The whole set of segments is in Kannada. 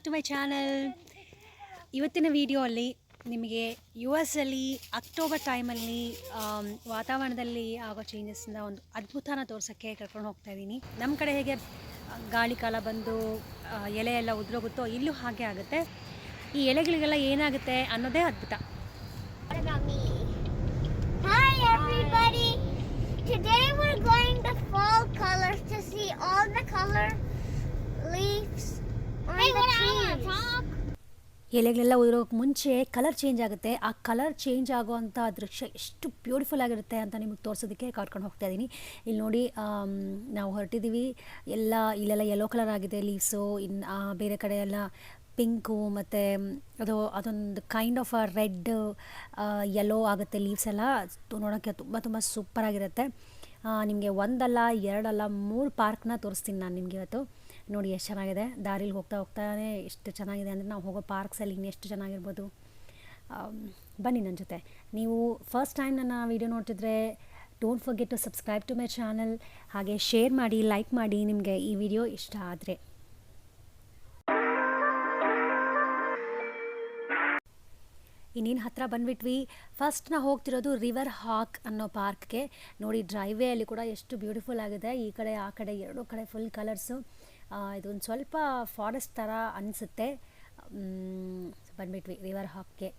ಬ್ಯಾಕ್ ಟು ಮೈ ಚಾನಲ್ ಇವತ್ತಿನ ವಿಡಿಯೋ ಅಲ್ಲಿ ನಿಮಗೆ ಯು ಎಸ್ ಅಲ್ಲಿ ಅಕ್ಟೋಬರ್ ಟೈಮಲ್ಲಿ ವಾತಾವರಣದಲ್ಲಿ ಆಗೋ ಚೇಂಜಸ್ನ ಒಂದು ಅದ್ಭುತನ ತೋರ್ಸೋಕ್ಕೆ ಕರ್ಕೊಂಡು ಹೋಗ್ತಾ ಇದ್ದೀನಿ. ನಮ್ಮ ಕಡೆ ಹೇಗೆ ಗಾಳಿ ಕಾಲ ಬಂದು ಎಲೆ ಎಲ್ಲ ಉದುರೋಗುತ್ತೋ ಇಲ್ಲೂ ಹಾಗೆ ಆಗುತ್ತೆ. ಈ ಎಲೆಗಳಿಗೆಲ್ಲ ಏನಾಗುತ್ತೆ ಅನ್ನೋದೇ ಅದ್ಭುತ. Leaves. ಎಲೆಗಳೆಲ್ಲ ಉದುರೋಕ್ಕೆ ಮುಂಚೆ ಕಲರ್ ಚೇಂಜ್ ಆಗುತ್ತೆ. ಆ ಕಲರ್ ಚೇಂಜ್ ಆಗುವಂಥ ದೃಶ್ಯ ಎಷ್ಟು ಬ್ಯೂಟಿಫುಲ್ ಆಗಿರುತ್ತೆ ಅಂತ ನಿಮಗೆ ತೋರಿಸೋದಕ್ಕೆ ಕರ್ಕೊಂಡು ಹೋಗ್ತಾ ಇದ್ದೀನಿ ಇಲ್ಲಿ ನೋಡಿ ನಾವು ಹೊರಟಿದ್ದೀವಿ ಎಲ್ಲ ಇಲ್ಲೆಲ್ಲ ಯೆಲ್ಲೋ ಕಲರ್ ಆಗಿದೆ ಲೀವ್ಸು ಇನ್ನು ಬೇರೆ ಕಡೆ ಎಲ್ಲ ಪಿಂಕು ಮತ್ತು ಅದು, ಅದೊಂದು ಕೈಂಡ್ ಆಫ್ ರೆಡ್ ಯೆಲ್ಲೋ ಆಗುತ್ತೆ ಲೀವ್ಸ್ ಎಲ್ಲ. ನೋಡೋಕ್ಕೆ ತುಂಬ ತುಂಬ ಸೂಪರಾಗಿರುತ್ತೆ ನಿಮಗೆ ಒಂದಲ್ಲ, ಎರಡಲ್ಲ, ಮೂರು ಪಾರ್ಕ್ನ ತೋರಿಸ್ತೀನಿ ನಾನು ನಿಮಗೆ ಇವತ್ತು. ನೋಡಿ ಎಷ್ಟು ಚೆನ್ನಾಗಿದೆ. ದಾರಿಲಿ ಹೋಗ್ತಾ ಹೋಗ್ತಾನೆ ಎಷ್ಟು ಚೆನ್ನಾಗಿದೆ ಅಂದರೆ ನಾವು ಹೋಗೋ ಪಾರ್ಕ್ಸಲ್ಲಿ ಇನ್ನು ಎಷ್ಟು ಚೆನ್ನಾಗಿರ್ಬೋದು. ಬನ್ನಿ ನನ್ನ ಜೊತೆ. ನೀವು ಫಸ್ಟ್ ಟೈಮ್ ನನ್ನ ವೀಡಿಯೋ ನೋಡ್ತಿದ್ರೆ don't forget to subscribe to my channel ಹಾಗೆ ಶೇರ್ ಮಾಡಿ ಲೈಕ್ ಮಾಡಿ ನಿಮಗೆ ಈ ವಿಡಿಯೋ ಇಷ್ಟ ಆದರೆ. ಇನ್ನೇನು ಹತ್ತಿರ ಬಂದ್ಬಿಟ್ವಿ. ಫಸ್ಟ್ ನಾವು ಹೋಗ್ತಿರೋದು ರಿವರ್ ಹಾಕ್ ಅನ್ನೋ ಪಾರ್ಕ್ಗೆ ನೋಡಿ ಡ್ರೈವೇ ಅಲ್ಲಿ ಕೂಡ ಎಷ್ಟು ಬ್ಯೂಟಿಫುಲ್ ಆಗಿದೆ. ಈ ಕಡೆ, ಆ ಕಡೆ ಎರಡೂ ಕಡೆ ಫುಲ್ ಕಲರ್ಸು ಇದೊಂದು ಸ್ವಲ್ಪ ಫಾರೆಸ್ಟ್ ಥರ ಅನಿಸುತ್ತೆ. ಬಂದ್ಬಿಟ್ವಿ ರಿವರ್ ಹಾಕ್ಗೆ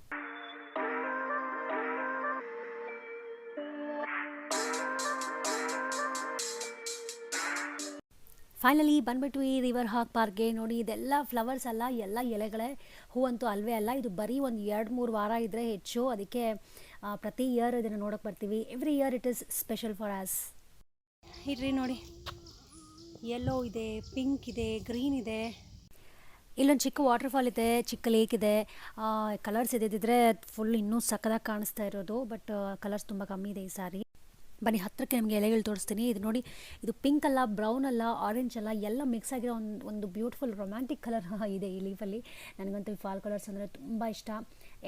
ಫೈನಲಿ ಬಂದ್ಬಿಟ್ವಿ ರಿವರ್ ಹಾಕ್ ಪಾರ್ಕ್ಗೆ ನೋಡಿ, ಇದೆಲ್ಲ ಫ್ಲವರ್ಸ್ ಅಲ್ಲ, ಎಲ್ಲ ಎಲೆಗಳೇ. ಹೂ ಅಂತೂ ಅಲ್ವೇ ಅಲ್ಲ, ಇದು ಬರೀ ಒಂದು ಎರಡು, ಮೂರು ವಾರ ಇದ್ದರೆ ಹೆಚ್ಚು. ಅದಕ್ಕೆ ಪ್ರತಿ ಇಯರ್ ಇದನ್ನು ನೋಡೋಕೆ ಬರ್ತೀವಿ. Every year it is special for us ಇರ್ರಿ ನೋಡಿ. ಯೆಲ್ಲೋ ಇದೆ ಪಿಂಕ್ ಇದೆ ಗ್ರೀನ್ ಇದೆ. ಇಲ್ಲೊಂದು ಚಿಕ್ಕ ವಾಟರ್ಫಾಲ್ ಇದೆ, ಚಿಕ್ಕ ಲೇಕ್ ಇದೆ. ಕಲರ್ಸ್ ಇದ್ದಿದ್ರೆ ಫುಲ್ ಇನ್ನೂ ಸಕ್ಕದಾಗಿ ಕಾಣಿಸ್ತಾ ಇರೋದು ಬಟ್ ಕಲರ್ಸ್ ತುಂಬ ಕಮ್ಮಿ ಇದೆ ಈ ಸಾರಿ. ಬನ್ನಿ ಹತ್ತಿರಕ್ಕೆ ನಿಮಗೆ ಎಲೆಗಳು ತೋರಿಸ್ತೀನಿ. ಇದು ನೋಡಿ, ಇದು ಪಿಂಕ್ ಅಲ್ಲ ಬ್ರೌನ್ ಅಲ್ಲ ಆರೆಂಜ್ ಅಲ್ಲ, ಎಲ್ಲ ಮಿಕ್ಸ್ ಆಗಿರೋ ಒಂದು ಒಂದು ಬ್ಯೂಟಿಫುಲ್ ರೊಮ್ಯಾಂಟಿಕ್ ಕಲರ್ ಇದೆ ಈ ಲೀಫಲ್ಲಿ ನನಗಂತೂ ಫಾಲ್ ಕಲರ್ಸ್ ಅಂದರೆ ತುಂಬ ಇಷ್ಟ.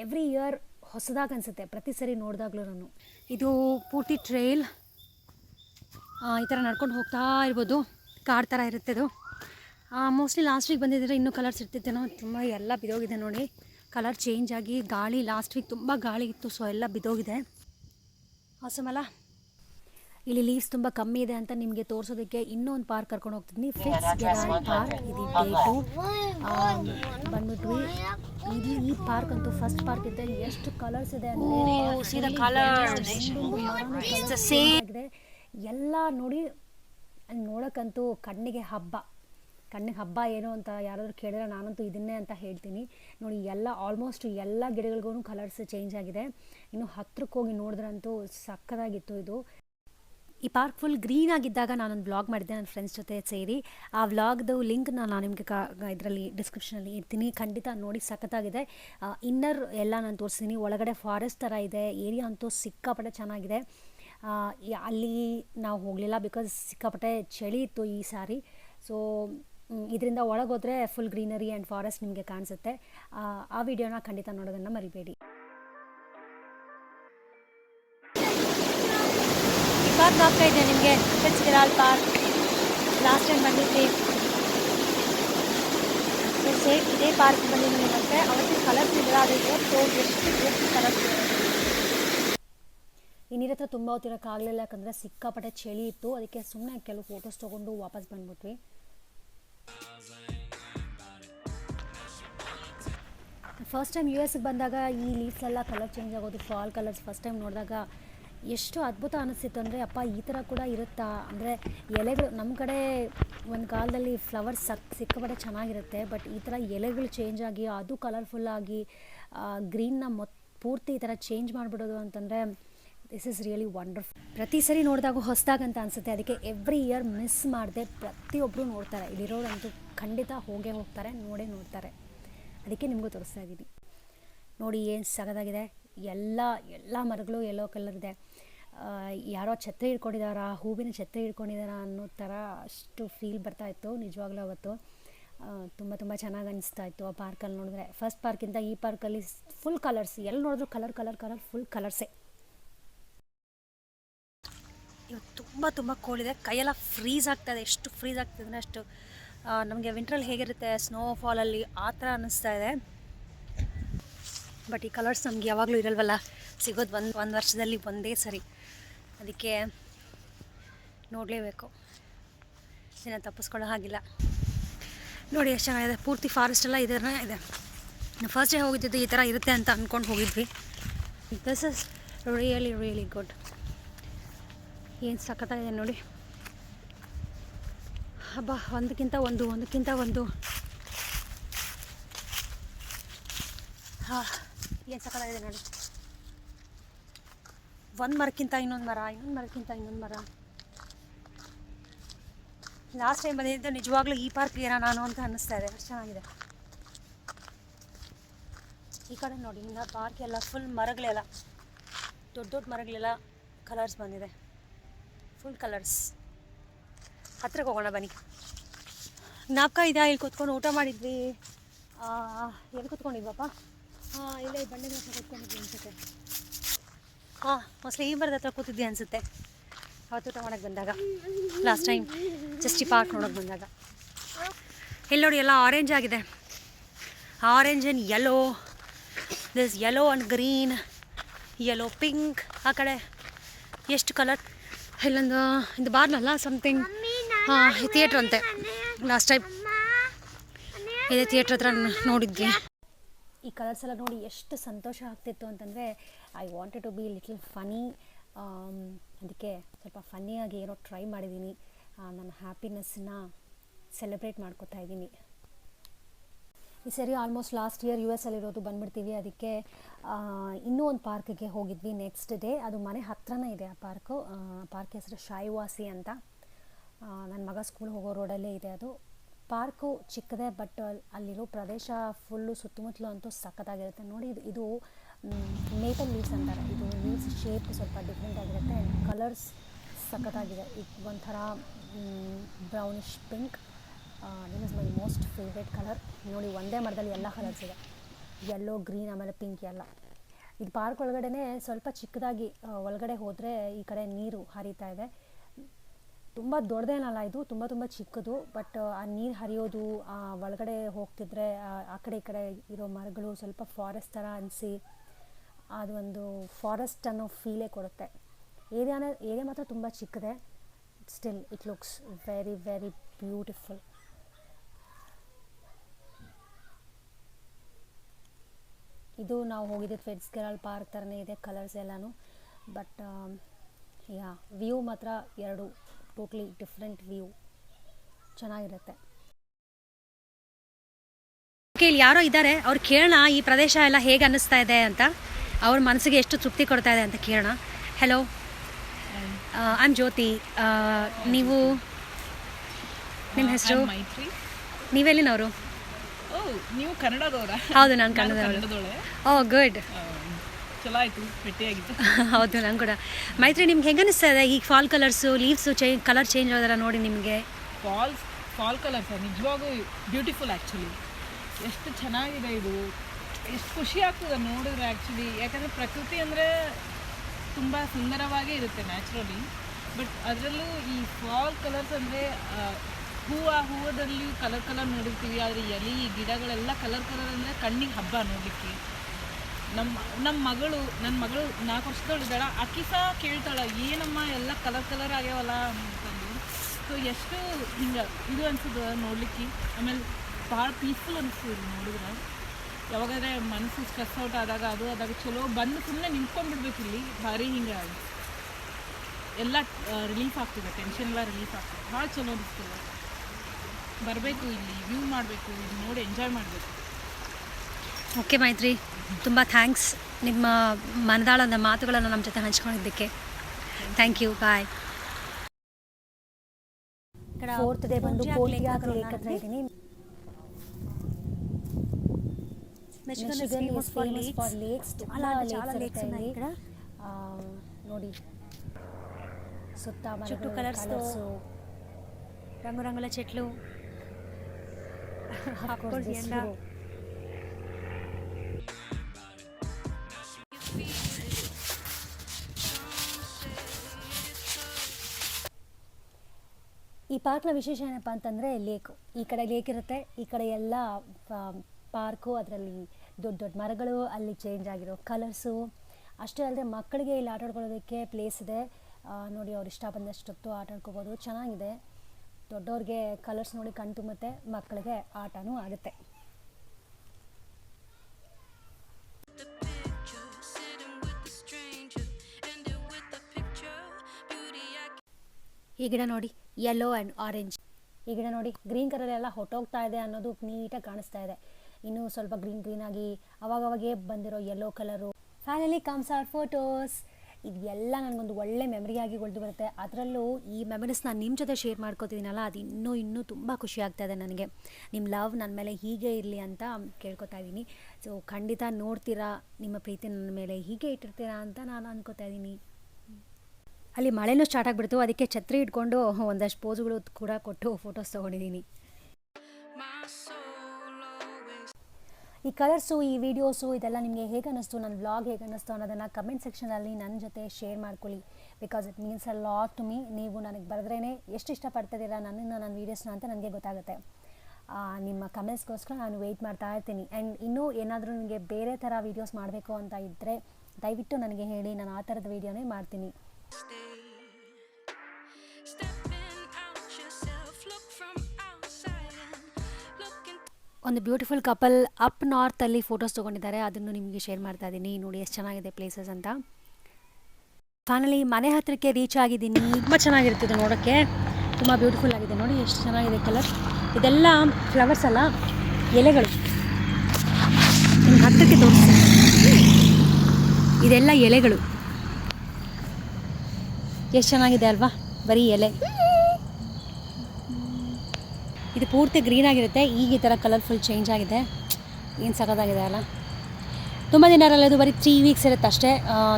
ಎವ್ರಿ ಇಯರ್ ಹೊಸದಾಗಿ ಅನಿಸುತ್ತೆ, ಪ್ರತಿ ಸರಿ ನೋಡಿದಾಗಲೂ ನಾನು ಇದು ಪೂರ್ತಿ ಟ್ರೈಲ್ ಈ ಥರ ನಡ್ಕೊಂಡು ಹೋಗ್ತಾ ಇರ್ಬೋದು. ಕಾಡ್ ಥರ ಇರುತ್ತೆ ಅದು. ಮೋಸ್ಟ್ಲಿ ಲಾಸ್ಟ್ ವೀಕ್ ಬಂದಿದ್ದರೆ ಇನ್ನೂ ಕಲರ್ಸ್ ಇರ್ತಿತ್ತೇನೋ ತುಂಬ ಎಲ್ಲ ಬಿದೋಗಿದೆ ನೋಡಿ. ಕಲರ್ ಚೇಂಜ್ ಆಗಿ ಗಾಳಿ ಲಾಸ್ಟ್ ವೀಕ್ ತುಂಬ ಗಾಳಿ ಇತ್ತು ಸೊ ಎಲ್ಲ ಬಿದೋಗಿದೆ. ಅಲ್ಲ? ಇಲ್ಲಿ ಲೀವ್ಸ್ ತುಂಬ ಕಮ್ಮಿ ಇದೆ ಅಂತ ನಿಮಗೆ ತೋರಿಸೋದಕ್ಕೆ ಇನ್ನೊಂದು ಪಾರ್ಕ್ ಕರ್ಕೊಂಡು ಹೋಗ್ತಿದ್ದೀನಿ ಫಿಕ್ಸ್ ಪಾರ್ಕ್ ಪಾರ್ಕ್ ಇದು ಡೇಟು ಬಂದ್ಬಿಟ್ವಿ. ಇಲ್ಲಿ ಈ ಪಾರ್ಕ್ ಅಂತೂ ಫಸ್ಟ್ ಪಾರ್ಕ್ ಇದೆ. ಎಷ್ಟು ಕಲರ್ಸ್ ಇದೆ ಅಂದರೆ ಎಲ್ಲ ನೋಡಿ ಅಲ್ಲಿ ನೋಡೋಕ್ಕಂತೂ ಕಣ್ಣಿಗೆ ಹಬ್ಬ. ಕಣ್ಣಿಗೆ ಹಬ್ಬ ಏನು ಅಂತ ಯಾರಾದರೂ ಕೇಳಿದ್ರೆ ನಾನಂತೂ ಇದನ್ನೇ ಅಂತ ಹೇಳ್ತೀನಿ. ನೋಡಿ, ಎಲ್ಲ ಆಲ್ಮೋಸ್ಟ್ ಎಲ್ಲ ಗಿಡಗಳಿಗೂ ಕಲರ್ಸ್ ಚೇಂಜ್ ಆಗಿದೆ. ಇನ್ನು ಹತ್ರಕ್ಕೆ ಹೋಗಿ ನೋಡಿದ್ರಂತೂ ಸಕ್ಕದಾಗಿತ್ತು ಇದು. ಈ ಪಾರ್ಕ್ ಫುಲ್ ಗ್ರೀನ್ ಆಗಿದ್ದಾಗ ನಾನೊಂದು ವ್ಲಾಗ್ ಮಾಡಿದ್ದೆ, ನನ್ನ ಫ್ರೆಂಡ್ಸ್ ಜೊತೆ ಸೇರಿ. ಆ ವ್ಲಾಗ್ದು ಲಿಂಕ್ನ ನಾನು ನಿಮಗೆ ಕಾ, ಇದರಲ್ಲಿ ಡಿಸ್ಕ್ರಿಪ್ಷನಲ್ಲಿ ಇರ್ತೀನಿ ಖಂಡಿತ ನೋಡಿ ಸಖತ್ತಾಗಿದೆ ಇನ್ನರ್ ಎಲ್ಲ ನಾನು ತೋರಿಸ್ತೀನಿ. ಒಳಗಡೆ ಫಾರೆಸ್ಟ್ ಥರ ಇದೆ. ಏರಿಯಾ ಅಂತೂ ಸಿಕ್ಕಾಪಟ್ಟೆ ಚೆನ್ನಾಗಿದೆ. ಅಲ್ಲಿ ನಾವು ಹೋಗಲಿಲ್ಲ ಬಿಕಾಸ್ ಸಿಕ್ಕಾಪಟ್ಟೆ ಚಳಿ ಇತ್ತು ಈ ಸಾರಿ. ಸೊ ಇದರಿಂದ ಒಳಗೋದ್ರೆ ಫುಲ್ ಗ್ರೀನರಿ ಆ್ಯಂಡ್ ಫಾರೆಸ್ಟ್ ನಿಮಗೆ ಕಾಣಿಸುತ್ತೆ. ಆ, ವಿಡಿಯೋನ ಖಂಡಿತ ನೋಡೋದನ್ನು ಮರಿಬೇಡಿ. ಪಾರ್ಕ್ ಆಗ್ತಾ ಇದೆ ನಿಮಗೆ. ಫಿಟ್ಸ್ಗಿರಾಲ್ ಪಾರ್ಕ್ ಲಾಸ್ಟ್ ಟೈಮ್ ಬಂದಿದ್ವಿ ಇದೇ ಪಾರ್ಕ್ ಬಂದಿದ್ದೀನಿ ಮತ್ತೆ. ಅವತ್ತಿನ ಕಲರ್ಸ್ ಇಲ್ಲ ಅದು ಇವತ್ತು ಎಷ್ಟು ಎಷ್ಟು ಕಲರ್ಸ್ ಈ ನೀರ ಹತ್ರ ತುಂಬ ಹೊತ್ತಿರೋಕ್ಕಾಗಲಿಲ್ಲ ಯಾಕಂದರೆ ಸಿಕ್ಕಾಪಟ್ಟೆ ಚಳಿ ಇತ್ತು. ಅದಕ್ಕೆ ಸುಮ್ಮನೆ ಕೆಲವು ಫೋಟೋಸ್ ತೊಗೊಂಡು ವಾಪಸ್ ಬಂದ್ಬಿಟ್ವಿ. ಫಸ್ಟ್ ಟೈಮ್ ಯು ಎಸ್ಗೆ ಬಂದಾಗ ಈ ಲೀವ್ಸ್ ಎಲ್ಲ ಕಲರ್ ಚೇಂಜ್ ಆಗೋದು ಫಾಲ್ ಕಲರ್ಸ್ ಫಸ್ಟ್ ಟೈಮ್ ನೋಡಿದಾಗ ಎಷ್ಟು ಅದ್ಭುತ ಅನಿಸ್ತಿತ್ತು ಅಂದರೆ, ಅಪ್ಪ, ಈ ಥರ ಕೂಡ ಇರುತ್ತಾ? ಅಂದರೆ ಎಲೆಗಳು ನಮ್ಮ ಕಡೆ ಒಂದು ಕಾಲದಲ್ಲಿ ಫ್ಲವರ್ಸ್ ಸಕ್, ಸಿಕ್ಕಾಪಟ್ಟೆ ಚೆನ್ನಾಗಿರುತ್ತೆ ಬಟ್ ಈ ಥರ ಎಲೆಗಳು ಚೇಂಜ್ ಆಗಿ, ಅದು ಕಲರ್ಫುಲ್ಲಾಗಿ ಗ್ರೀನ್ನ ಮೊತ್, ಪೂರ್ತಿ ಈ ಥರ ಚೇಂಜ್ ಮಾಡಿಬಿಡೋದು ಅಂತಂದರೆ ದಿಸ್ ಇಸ್ ರಿಯಲಿ ವಂಡರ್ಫುಲ್ ಪ್ರತಿ ಸರಿ ನೋಡಿದಾಗ ಹೊಸದಾಗಂತ ಅನಿಸುತ್ತೆ. ಅದಕ್ಕೆ ಎವ್ರಿ ಇಯರ್ ಮಿಸ್ ಮಾಡದೆ ಪ್ರತಿಯೊಬ್ಬರು ನೋಡ್ತಾರೆ. ಇಲ್ಲಿರೋರಂತೂ ಖಂಡಿತ ಹೋಗೇ ಹೋಗ್ತಾರೆ, ನೋಡೇ ನೋಡ್ತಾರೆ. ಅದಕ್ಕೆ ನಿಮಗೂ ತೋರಿಸ್ತಾ ಇದ್ದೀನಿ. ನೋಡಿ ಏನು ಸಗದಾಗಿದೆ. ಎಲ್ಲ ಎಲ್ಲ ಮರಗಳು ಎಲ್ಲೋ ಕಲರ್ ಇದೆ. ಯಾರೋ ಛತ್ರಿ ಹಿಡ್ಕೊಂಡಿದಾರಾ ಹೂವಿನ ಛತ್ರಿ ಹಿಡ್ಕೊಂಡಿದ್ದಾರಾ ಅನ್ನೋ ಥರ ಅಷ್ಟು ಫೀಲ್ ಬರ್ತಾ ಇತ್ತು. ನಿಜವಾಗ್ಲೂ ಅವತ್ತು. ತುಂಬ ತುಂಬ ಚೆನ್ನಾಗಿ ಅನಿಸ್ತಾ ಇತ್ತು ಆ ಪಾರ್ಕಲ್ಲಿ ನೋಡಿದ್ರೆ. ಫಸ್ಟ್ ಪಾರ್ಕಿಂದ ಈ ಪಾರ್ಕಲ್ಲಿ ಫುಲ್ ಕಲರ್ಸ್ ಎಲ್ಲಿ ನೋಡಿದ್ರು ಕಲರ್ ಕಲರ್ ಕಲರ್ ಫುಲ್ ಕಲರ್ಸೇ ಇವತ್ತು ತುಂಬ ತುಂಬ ಇದೆ. ಕೈಯೆಲ್ಲ ಫ್ರೀಸ್ ಇದೆ. ಎಷ್ಟು ಫ್ರೀಸ್ ಆಗ್ತಿದೆ ಅಷ್ಟು ನಮಗೆ ವಿಂಟ್ರಲ್ಲಿ ಹೇಗಿರುತ್ತೆ ಸ್ನೋ ಫಾಲಲ್ಲಿ ಆ ಥರ ಅನ್ನಿಸ್ತಾ ಇದೆ. ಬಟ್ ಈ ಕಲರ್ಸ್ ನಮ್ಗೆ ಯಾವಾಗಲೂ ಇರಲ್ವಲ್ಲ? ಸಿಗೋದು ಒಂದು ಒಂದು ವರ್ಷದಲ್ಲಿ ಒಂದೇ ಸರಿ. ಅದಕ್ಕೆ ನೋಡಲೇಬೇಕು. ದಿನ ತಪ್ಪಿಸ್ಕೊಳ್ಳೋ ಹಾಗಿಲ್ಲ. ನೋಡಿ ಎಷ್ಟು ಚೆನ್ನಾಗಿದೆ. ಪೂರ್ತಿ ಫಾರೆಸ್ಟ್ ಎಲ್ಲ ಇದರ ಇದೆ. ಫಸ್ಟ್ ಡೇ ಹೋಗಿದ್ದು ಈ ಥರ ಇರುತ್ತೆ ಅಂತ ಅಂದ್ಕೊಂಡು ಹೋಗಿದ್ವಿ. This is really really good ಏನು ಸಖತ್ತಾಗಿದೆ ನೋಡಿ. ಹಬ್ಬ ಒಂದಕ್ಕಿಂತ ಒಂದು ಒಂದಕ್ಕಿಂತ ಒಂದು. ಹಾಂ, ಏನು ಸಖತ್ತಾಗಿದೆ ನೋಡಿ. ಒಂದು ಮರಕ್ಕಿಂತ ಇನ್ನೊಂದು ಮರ, ಇನ್ನೊಂದು ಮರಕ್ಕಿಂತ ಇನ್ನೊಂದು ಮರ. ಲಾಸ್ಟ್ ಟೈಮ್ ಬಂದಿದ್ದು, ನಿಜವಾಗ್ಲೂ ಈ ಪಾರ್ಕ್ ಏನೋ ನಾನು ಅಂತ ಅನ್ನಿಸ್ತಾ ಇದೆ. ಅಷ್ಟು ಚೆನ್ನಾಗಿದೆ. ಈ ಕಡೆ ನೋಡಿ, ಇನ್ನು ಪಾರ್ಕ್ ಎಲ್ಲ ಫುಲ್ ಮರಗಳೆಲ್ಲ, ದೊಡ್ಡ ದೊಡ್ಡ ಮರಗಳೆಲ್ಲ ಕಲರ್ಸ್ ಬಂದಿದೆ. ಫುಲ್ ಕಲರ್ಸ್ ಹತ್ರಕ್ಕೆ ಹೋಗೋಣ ಬನ್ನಿ. ನಾಲ್ಕ ಇದೆ ಇಲ್ಲಿ ಕೂತ್ಕೊಂಡು ಊಟ ಮಾಡಿದ್ವಿ. ಎಲ್ಲಿ ಕೂತ್ಕೊಂಡಿದ್ವಪ್ಪ ಹಾಂ ಇಲ್ಲೇ ಈ ಬಂಡೆ ಹತ್ರ ಕೂತ್ಕೊಂಡಿದ್ವಿ ಅನ್ಸುತ್ತೆ. ಹಾಂ ಮೋಸ್ಟ್ಲಿ ಈ ಬರದ ಹತ್ರ ಕೂತಿದ್ವಿ ಅನಿಸುತ್ತೆ. ಅವತ್ತು ಊಟ ಮಾಡೋಕ್ಕೆ ಬಂದಾಗ. ಲಾಸ್ಟ್ ಟೈಮ್ ಈ ಪಾರ್ಕ್ ನೋಡೋಕೆ ಬಂದಾಗ. ಇಲ್ಲಿ ನೋಡಿ ಎಲ್ಲ ಆರೆಂಜ್ ಆಗಿದೆ. Orange and yellow this yellow and green yellow pink ಆ ಕಡೆ ಎಷ್ಟು ಕಲರ್ ಇಲ್ಲೊಂದು ಇದು ಬಾರ್ಲಲ್ಲ ಸಮಥಿಂಗ್ ಹಾಂ ಥಿಯೇಟ್ರ್ ಅಂತೆ. ಲಾಸ್ಟ್ ಟೈಮ್ ಇದೇ ಥಿಯೇಟ್ರ್ ಹತ್ರ ನೋಡಿದ್ವಿ. ಈ ಕಲರ್ಸ್ ಎಲ್ಲ ನೋಡಿ ಎಷ್ಟು ಸಂತೋಷ ಆಗ್ತಿತ್ತು ಅಂತಂದರೆ I wanted to be little funny ಅದಕ್ಕೆ ಸ್ವಲ್ಪ ಫನ್ನಿಯಾಗಿ ಏನೋ ಟ್ರೈ ಮಾಡಿದ್ದೀನಿ ನನ್ನ ಹ್ಯಾಪಿನೆಸ್ನ ಸೆಲೆಬ್ರೇಟ್ ಮಾಡ್ಕೋತಾ ಇದ್ದೀನಿ ಈ ಸರಿ almost last year U S ಅಲ್ಲಿರೋದು ಬಂದ್ಬಿಡ್ತೀವಿ. ಅದಕ್ಕೆ ಇನ್ನೂ ಒಂದು ಪಾರ್ಕ್ಗೆ ಹೋಗಿದ್ವಿ ನೆಕ್ಸ್ಟ್ ಡೇ ಅದು ಮನೆ ಹತ್ರನೇ ಇದೆ ಆ ಪಾರ್ಕು ಪಾರ್ಕ್ ಹೆಸರು ಶಾಯಿವಾಸಿ ಅಂತ. ನನ್ನ ಮಗ ಸ್ಕೂಲ್ ಹೋಗೋ ರೋಡಲ್ಲೇ ಇದೆ ಅದು. ಪಾರ್ಕು ಚಿಕ್ಕದೇ ಬಟ್ ಅಲ್ಲಿರೋ ಪ್ರದೇಶ ಫುಲ್ಲು ಸುತ್ತಮುತ್ತಲು ಅಂತೂ ಸಖತ್ತಾಗಿರುತ್ತೆ. ನೋಡಿ, ಇದು ಇದು ಮೇಪಲ್ ಲೀವ್ಸ್ ಅಂತಾರೆ. ಇದು ಲೀವ್ಸ್ ಶೇಪ್ ಸ್ವಲ್ಪ ಡಿಫ್ರೆಂಟ್ ಆಗಿರುತ್ತೆ. ಕಲರ್ಸ್ ಸಖತ್ತಾಗಿದೆ. ಇದು ಒಂಥರ brownish pink this is my most favourite colour ನೋಡಿ, ಒಂದೇ ಮರದಲ್ಲಿ ಎಲ್ಲ ಕಲರ್ಸ್ ಇದೆ. ಯೆಲ್ಲೋ ಗ್ರೀನ್ ಆಮೇಲೆ ಪಿಂಕ್ ಎಲ್ಲ. ಇದು ಪಾರ್ಕ್ ಒಳಗಡೆ ಸ್ವಲ್ಪ ಚಿಕ್ಕದಾಗಿ ಒಳಗಡೆ ಹೋದರೆ ಈ ಕಡೆ ನೀರು ಹರಿತಾ ಇದೆ. ತುಂಬ ದೊಡ್ಡದೇನಲ್ಲ ಇದು, ತುಂಬ ತುಂಬ ಚಿಕ್ಕದು ಬಟ್ ಆ, ನೀರು ಹರಿಯೋದು, ಆ, ಒಳಗಡೆ ಹೋಗ್ತಿದ್ರೆ, ಆ- ಕಡೆ ಈ ಕಡೆ ಇರೋ ಮರಗಳು ಸ್ವಲ್ಪ ಫಾರೆಸ್ಟ್ ಥರ ಅನಿಸಿ, ಅದು ಒಂದು ಫಾರೆಸ್ಟ್ ಅನ್ನೋ ಫೀಲೇ ಕೊಡುತ್ತೆ. ಏರಿಯಾನ ಏರಿಯಾ ಮಾತ್ರ ತುಂಬ ಚಿಕ್ಕದೆ. Still it looks very very beautiful ಇದು ನಾವು ಹೋಗಿದ್ದು ಫೆಡ್ಸ್ ಕೆರಲ್ ಪಾರ್ಕ್ ಥರನೇ ಇದೆ ಕಲರ್ಸ್ ಎಲ್ಲನೂ. ಬಟ್ ಯಾ ವ್ಯೂ ಮಾತ್ರ ಎರಡು ಟೋಟ್ಲಿ ಡಿಫ್ರೆಂಟ್ ವ್ಯೂ ಚೆನ್ನಾಗಿರುತ್ತೆ. ಇಲ್ಲಿ ಯಾರೋ ಇದ್ದಾರೆ ಅವ್ರು ಕೇಳೋಣ ಈ ಪ್ರದೇಶ ಎಲ್ಲ ಹೇಗೆ ಅನ್ನಿಸ್ತಾ ಇದೆ ಅಂತ. ಅವ್ರ ಮನಸ್ಸಿಗೆ ಎಷ್ಟು ತೃಪ್ತಿ ಕೊಡ್ತಾ ಇದೆ ಅಂತ ಕೇಳೋಣ. ಹೆಲೋ ಐ ಆಮ್ ಜ್ಯೋತಿ ನೀವು ನಿಮ್ಮ ಹೆಸರು? I'm ಮೈತ್ರಿ ನೀವೆಲ್ಲಿನವರು? ನೀವು ಕನ್ನಡದವರ? ಹೌದು ನಾನು ಕನ್ನಡದವಳು. ಓ ಗುಡ್ ಚಲೋ ಆಯ್ತು ಭೇಟಿಯಾಗಿತ್ತು ಹೌದು ನಂಗೆ ಕೂಡ. ಮೈತ್ರಿ ನಿಮ್ಗೆ ಹೆಂಗೆ ಅನಿಸ್ತಾ ಇದೆ ಈಗ fall colours leaves change colour change ಆಗೋದರ ನೋಡಿ ನಿಮಗೆ? ಫಾಲ್ ಫಾಲ್ ಕಲರ್ಸ್ ನಿಜವಾಗೂ ಬ್ಯೂಟಿಫುಲ್ ಆ್ಯಕ್ಚುಲಿ ಎಷ್ಟು ಚೆನ್ನಾಗಿದೆ ಇದು. ಎಷ್ಟು ಖುಷಿ ಆಗ್ತದೆ ನೋಡಿದ್ರೆ ಆ್ಯಕ್ಚುಲಿ ಯಾಕಂದರೆ ಪ್ರಕೃತಿ ಅಂದರೆ ತುಂಬ ಸುಂದರವಾಗೇ ಇರುತ್ತೆ ನ್ಯಾಚುರಲಿ ಬಟ್ ಅದರಲ್ಲೂ ಈ ಫಾಲ್ ಕಲರ್ಸ್ ಅಂದರೆ ಹೂವು, ಹೂವದಲ್ಲಿ ಕಲರ್ ಕಲರ್ ನೋಡಿರ್ತೀವಿ, ಆದರೆ ಎಲೆ, ಗಿಡಗಳೆಲ್ಲ ಕಲರ್ ಕಲರ್ ಅಂದರೆ ಕಣ್ಣಿಗೆ ಹಬ್ಬ ನೋಡಲಿಕ್ಕೆ. ನಮ್ಮ ನಮ್ಮ ಮಗಳು ನನ್ನ ಮಗಳು ನಾಲ್ಕು ವರ್ಷದವಳು ಇದ್ದಾಳ ಆಕಿ ಸಹ ಕೇಳ್ತಾಳ, ಏನಮ್ಮ ಎಲ್ಲ ಕಲರ್ ಕಲರ್ ಆಗ್ಯಾವಲ್ಲ? ಅಂತಂದು. ಸೊ ಎಷ್ಟು ಹಿಂಗೆ ಇದು ಅನ್ಸದ ನೋಡ್ಲಿಕ್ಕೆ. ಆಮೇಲೆ ಭಾಳ ಪೀಸ್ಫುಲ್ ಅನಿಸ್ತದೆ ನೋಡಿದ್ರೆ. ಯಾವಾಗಾದ್ರೆ ಮನಸ್ಸು ಸ್ಟ್ರೆಸ್ ಔಟ್ ಆದಾಗ ಅದು ಆದಾಗ ಚಲೋ ಬಂದು ಸುಮ್ಮನೆ ನಿಂತ್ಕೊಂಡ್ಬಿಡ್ಬೇಕು ಇಲ್ಲಿ. ಭಾರಿ ಹಿಂಗೆ ಎಲ್ಲ ರಿಲೀಫ್ ಆಗ್ತದೆ ಟೆನ್ಷನ್ ಎಲ್ಲ ರಿಲೀಫ್ ಆಗ್ತದೆ. ಭಾಳ ಚಲೋ ಅನಿಸ್ತದೆ ಬರಬೇಕು ಇಲ್ಲಿ ವ್ಯೂ ಮಾಡಬೇಕು ಇದು ನೋಡಿ ಎಂಜಾಯ್ ಮಾಡಬೇಕು ಓಕೆ ಮೈತ್ರಿ ತುಂಬ ಥ್ಯಾಂಕ್ಸ್ ನಿಮ್ಮ ಮನದಾಳದ ಮಾತುಗಳನ್ನು ನಮ್ಮ ಜೊತೆ ಹಂಚ್ಕೊಂಡಿದ್ದಕ್ಕೆ thank you bye fourth day ಬಂದು ಕೋಟಿಯಾಕ್ ಲೇಕ್ ಹತ್ರ ಇದ್ದೀನಿ Michigan is famous for lakes. చాలా చాలా lakes ఉన్నాయి ఇక్కడ ನೋಡಿ ಸುತ್ತ చుట్టూ కలర్స్ రంగురంగుల చెట్లు course, ఎండ ಈ ಪಾರ್ಕ್ನ ವಿಶೇಷ ಏನಪ್ಪ ಅಂತಂದರೆ ಲೇಕು. ಈ ಕಡೆ ಲೇಕ್ ಇರುತ್ತೆ ಈ ಕಡೆ ಎಲ್ಲ ಪಾರ್ಕು ಅದರಲ್ಲಿ ದೊಡ್ಡ ದೊಡ್ಡ ಮರಗಳು ಅಲ್ಲಿ ಚೇಂಜ್ ಆಗಿರೋ ಕಲರ್ಸು ಅಷ್ಟೇ ಅಲ್ಲದೆ ಮಕ್ಕಳಿಗೆ ಇಲ್ಲಿ ಆಟ ಆಡ್ಕೊಳ್ಳೋದಕ್ಕೆ ಪ್ಲೇಸ್ ಇದೆ ನೋಡಿ ಅವ್ರು ಇಷ್ಟ ಬಂದಷ್ಟೊತ್ತು ಆಟ ಆಡ್ಕೋಬೋದು ಚೆನ್ನಾಗಿದೆ. ದೊಡ್ಡವ್ರಿಗೆ ಕಲರ್ಸ್ ನೋಡಿ ಕಣ್ ತುಂಬುತ್ತೆ ಮಕ್ಕಳಿಗೆ ಆಟನೂ ಆಗುತ್ತೆ. ಈ ಗಿಡ ನೋಡಿ ಯೆಲ್ಲೋ ಆ್ಯಂಡ್ ಆರೆಂಜ್ ಈ ಗಿಡ ನೋಡಿ ಗ್ರೀನ್ ಕಲರ್ ಎಲ್ಲ ಹೊಟ್ಟೋಗ್ತಾ ಇದೆ ಅನ್ನೋದು ನೀಟಾಗಿ ಕಾಣಿಸ್ತಾ ಇದೆ. ಇನ್ನೂ ಸ್ವಲ್ಪ ಗ್ರೀನ್ ಗ್ರೀನ್ ಆಗಿ ಅವಾಗವಾಗೇ ಬಂದಿರೋ yellow colour finally comes our photos ಇದೆಲ್ಲ ನನಗೊಂದು ಒಳ್ಳೆ ಮೆಮರಿಯಾಗಿ ಉಳಿದು ಬರುತ್ತೆ. ಅದರಲ್ಲೂ ಈ ಮೆಮರೀಸ್ ನಾನು ನಿಮ್ಮ ಜೊತೆ ಶೇರ್ ಮಾಡ್ಕೋತಿದ್ದೀನಲ್ಲ ಅದು ಇನ್ನೂ ಇನ್ನೂ ತುಂಬ ಖುಷಿ ಆಗ್ತಾ ಇದೆ ನನಗೆ. ನಿಮ್ಮ ಲವ್ ನನ್ನ ಮೇಲೆ ಹೀಗೆ ಇರಲಿ ಅಂತ ಕೇಳ್ಕೊತಾ ಇದ್ದೀನಿ ಸೊ ಖಂಡಿತ ನೋಡ್ತೀರಾ, ನಿಮ್ಮ ಪ್ರೀತಿ ನನ್ನ ಮೇಲೆ ಹೀಗೆ ಇಟ್ಟಿರ್ತೀರಾ ಅಂತ ನಾನು ಅನ್ಕೋತಾ ಇದ್ದೀನಿ ಅಲ್ಲಿ ಮಳೆನೂ ಸ್ಟಾರ್ಟ್ ಆಗಿಬಿಡ್ತು. ಅದಕ್ಕೆ ಛತ್ರಿ ಇಟ್ಕೊಂಡು ಒಂದಷ್ಟು ಪೋಸ್ಗಳು ಕೂಡ ಕೊಟ್ಟು ಫೋಟೋಸ್ ತೊಗೊಂಡಿದ್ದೀನಿ ಈ ಕಲರ್ಸು, ಈ ವಿಡಿಯೋಸು ಇದೆಲ್ಲ ನಿಮಗೆ ಹೇಗೆ ಅನ್ನಿಸ್ತು? ನನ್ನ ವ್ಲಾಗ್ ಹೇಗೆ ಅನ್ನಿಸ್ತು ಅನ್ನೋದನ್ನು ಕಮೆಂಟ್ ಸೆಕ್ಷನಲ್ಲಿ ನನ್ನ ಜೊತೆ ಶೇರ್ ಮಾಡ್ಕೊಳ್ಳಿ. Because it means a lot to me ನೀವು ನನಗೆ ಬರೆದ್ರೇ ಎಷ್ಟು ಇಷ್ಟಪಡ್ತಿದ್ದೀರಾ ನನ್ನನ್ನು, ನನ್ನ ವೀಡಿಯೋಸ್ನ ಅಂತ ನನಗೆ ಗೊತ್ತಾಗುತ್ತೆ. ನಿಮ್ಮ ಕಮೆಂಟ್ಸ್ಗೋಸ್ಕರ ನಾನು ವೆಯ್ಟ್ ಮಾಡ್ತಾ ಇರ್ತೀನಿ. ಆ್ಯಂಡ್ ಇನ್ನೂ ಏನಾದರೂ ನನಗೆ ಬೇರೆ ಥರ ವೀಡಿಯೋಸ್ ಮಾಡಬೇಕು ಅಂತ ಇದ್ದರೆ ದಯವಿಟ್ಟು ನನಗೆ ಹೇಳಿ. ನಾನು ಆ ಥರದ ವೀಡಿಯೋನೇ ಮಾಡ್ತೀನಿ. ಒಂದು ಬ್ಯೂಟಿಫುಲ್ ಕಪಲ್ ಅಪ್ ನಾರ್ತಲ್ಲಿ ಫೋಟೋಸ್ ತೊಗೊಂಡಿದ್ದಾರೆ. ಅದನ್ನು ನಿಮಗೆ ಶೇರ್ ಮಾಡ್ತಾ ಇದ್ದೀನಿ ನೋಡಿ ಎಷ್ಟು ಚೆನ್ನಾಗಿದೆ ಪ್ಲೇಸಸ್ ಅಂತ. ಫೈನಲಿ ಮನೆ ಹತ್ತಿರಕ್ಕೆ ರೀಚ್ ಆಗಿದ್ದೀನಿ. ತುಂಬ ಚೆನ್ನಾಗಿರ್ತದೆ ನೋಡೋಕ್ಕೆ. ತುಂಬ ಬ್ಯೂಟಿಫುಲ್ ಆಗಿದೆ ನೋಡಿ ಎಷ್ಟು ಚೆನ್ನಾಗಿದೆ ಕಲರ್ ಇದೆಲ್ಲ ಫ್ಲವರ್ಸ್ ಅಲ್ಲ, ಎಲೆಗಳು. ಹತ್ತಿರಕ್ಕೆ ತೋರಿಸ್ತೀನಿ. ಇದೆಲ್ಲ ಎಲೆಗಳು. ಎಷ್ಟು ಚೆನ್ನಾಗಿದೆ ಅಲ್ವಾ? ಬರೀ ಎಲೆ. ಇದು ಪೂರ್ತಿ ಗ್ರೀನ್ ಆಗಿರುತ್ತೆ. ಈಗ ಈ ಥರ ಕಲರ್ಫುಲ್ ಚೇಂಜ್ ಆಗಿದೆ. ಏನು ಸಖತ್ತಾಗಿದೆ ಅಲ್ಲ? ತುಂಬ ದಿನ ಇರಲ್ಲ, ಇದು ಬರೀ ತ್ರೀ ವೀಕ್ಸ್ ಇರುತ್ತೆ ಅಷ್ಟೇ.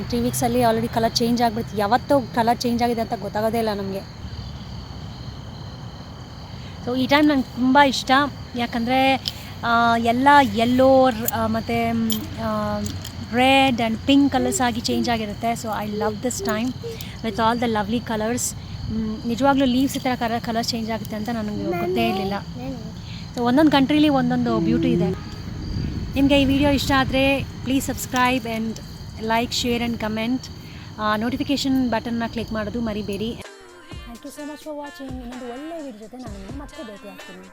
ತ್ರೀ ವೀಕ್ಸಲ್ಲಿ ಆಲ್ರೆಡಿ ಕಲರ್ ಚೇಂಜ್ ಆಗಿಬಿಡುತ್ತೆ. ಯಾವತ್ತೂ ಕಲರ್ ಚೇಂಜ್ ಆಗಿದೆ ಅಂತ ಗೊತ್ತಾಗೋದೇ ಇಲ್ಲ ನಮಗೆ. ಸೊ ಈ ಟೈಮ್ ನಂಗೆ ತುಂಬ ಇಷ್ಟ. ಯಾಕಂದರೆ ಎಲ್ಲ ಯೆಲ್ಲೋ ಮತ್ತು ರೆಡ್ ಆ್ಯಂಡ್ ಪಿಂಕ್ ಕಲರ್ಸ್ ಆಗಿ ಚೇಂಜ್ ಆಗಿರುತ್ತೆ. So I love this time with all the lovely colours ನಿಜವಾಗ್ಲೂ ಲೀವ್ಸ್ ಈ ಥರ ಕಲರ್ ಕಲರ್ ಚೇಂಜ್ ಆಗುತ್ತೆ ಅಂತ ನನಗೆ ಗೊತ್ತೇ ಇರಲಿಲ್ಲ. ಸೊ ಒಂದೊಂದು ಕಂಟ್ರೀಲಿ ಒಂದೊಂದು ಬ್ಯೂಟಿ ಇದೆ. ನಿಮಗೆ ಈ ವಿಡಿಯೋ ಇಷ್ಟ ಆದರೆ please subscribe and like share and comment notification ಬಟನ್ನ ಕ್ಲಿಕ್ ಮಾಡೋದು ಮರಿಬೇಡಿ. Thank you so much for watching ಇನ್ನೊಂದು ಒಳ್ಳೆಯ ವಿಡಿಯೋ ಜೊತೆ ನಾನು ಮತ್ತೆ ಭೇಟಿ ಆಗ್ತೀನಿ.